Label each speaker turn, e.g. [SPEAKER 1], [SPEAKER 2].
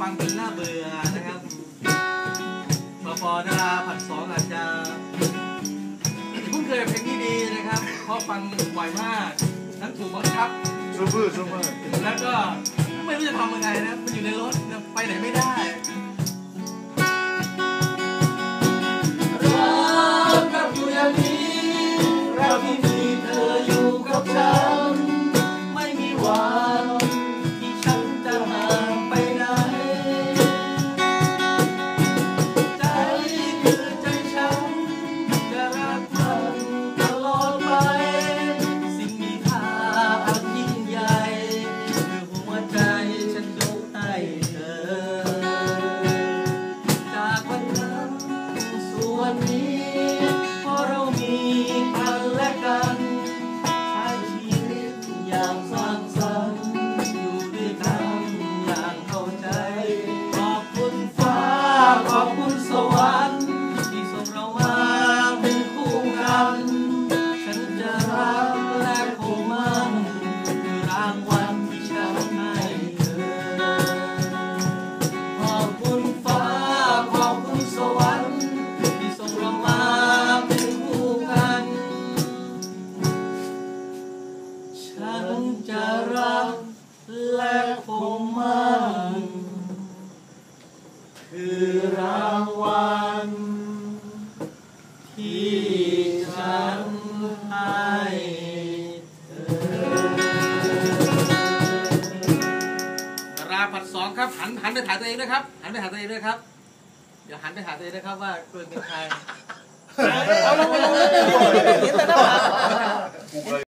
[SPEAKER 1] ฟังจนน่าเบื่อนะครับพอพอดาราผัดสองอาจจะคุ้นเคยกับเพลงนี้ดีนะครับเพราะฟังบ่อยมากทั้งถูกบังคับ
[SPEAKER 2] ซูเปอร์ซูเปอร์
[SPEAKER 1] แล้วก็ไม่รู้จะทำยังไงนะมันอยู่ในรถนะไปไหนไม่ได้ จะรักและคงมั่นคือรางวัลที่ฉันให้เธอราผัดสองครับหันหันไปถ่ายตัวเองด้วยครับ หันไปถ่ายตัวเองด้วยครับ เดี๋ยวหันไปถ่ายตัวเองด้วยครับว่าตัวเองเป็นใคร
[SPEAKER 2] เอาลงมาลงเลย